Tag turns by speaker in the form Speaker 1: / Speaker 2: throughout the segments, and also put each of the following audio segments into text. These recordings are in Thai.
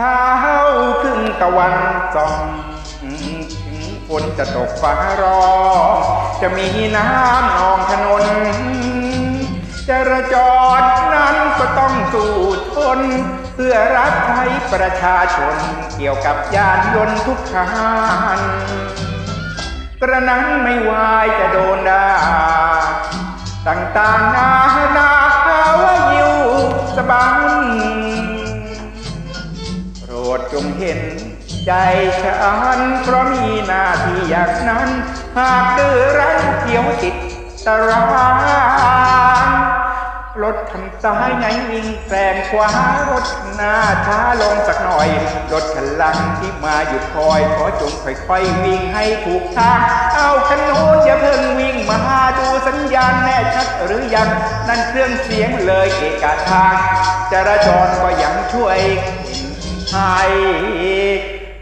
Speaker 1: เช้าครึ่งตะวันส่องถึงฝนจะตกฟ้าร้องจะมีน้ำนองถนนจราจรนั้นก็ต้องสู้ทน เพื่อรับใช้ประชาชนเกี่ยวกับยานยนต์ทุกคันกระนั้นไม่วายจะโดนด่าต่างๆนานาว่าอยู่สบัง งเห็น ใจฉันเพราะมีหน้าที่อย่างนั้น หากดื้อรั้นเที่ยวติดตารางรถคันซ้ายไงวิ่งแซงขวารถหน้าช้าลงสักหน่อย รถคันหลังที่มาหยุดคอยขอจงค่อยๆวิ่งให้ถูกทาง เอาคันโน้นอย่าเพิ่งวิ่งมาดูสัญญาณแน่ชัดหรือยังนั่นเครื่องเสียงเลยเกะกะทางจราจรก็ยังช่วย ให้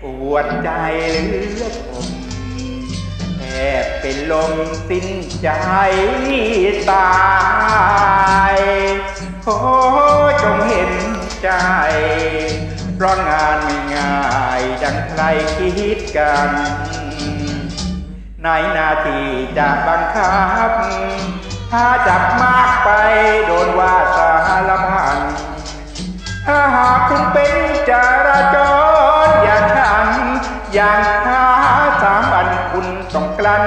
Speaker 1: ปวดใจเหลือทนแทบเป็นลมสิ้นใจตายขอจงเห็นใจเพราะงานไม่ง่ายดังใครคิดกันในนาทีจะบังคับ ถ้าจับมา จราจรอย่าขันอย่างข้าสามอันคุณต้องกลั้น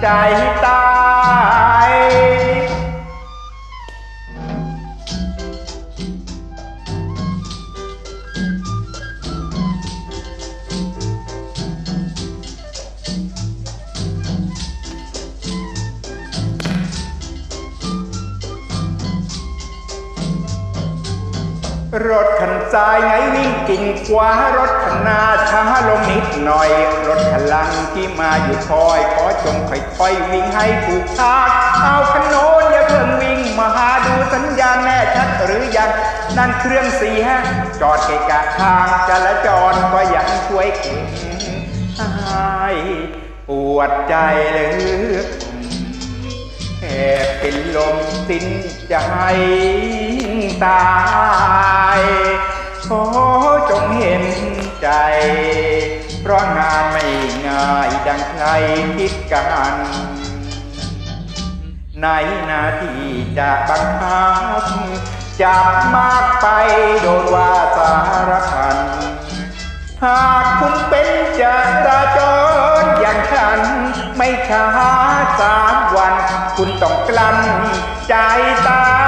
Speaker 1: ใจตาย รถคันซ้ายไงวิ่งกิ่งขวารถคันหน้าช้าลงนิดหน่อย รถคันหลังที่มาอยู่คอย ขอจงค่อยๆวิ่งให้ถูกทางเอาคันโน้นอย่าเพิ่งวิ่งมาหาดูสัญญาณแน่ชัดหรือยังนั่นเครื่องเสียจอดเกะกะทางจราจรก็ยังช่วยเก่งให้ปวดใจเลือ แค่เป็นลมสิ้นใจตายขอจงเห็นใจ เพราะงานไม่ง่ายดังใครคิดกันในนาทีจะบังคับจับมากไปโดนว่าสารพัน หากคุณเป็นจราจรอย่างฉัน ไม่ช้าสามวัน คุณต้องกลั้นใจตาย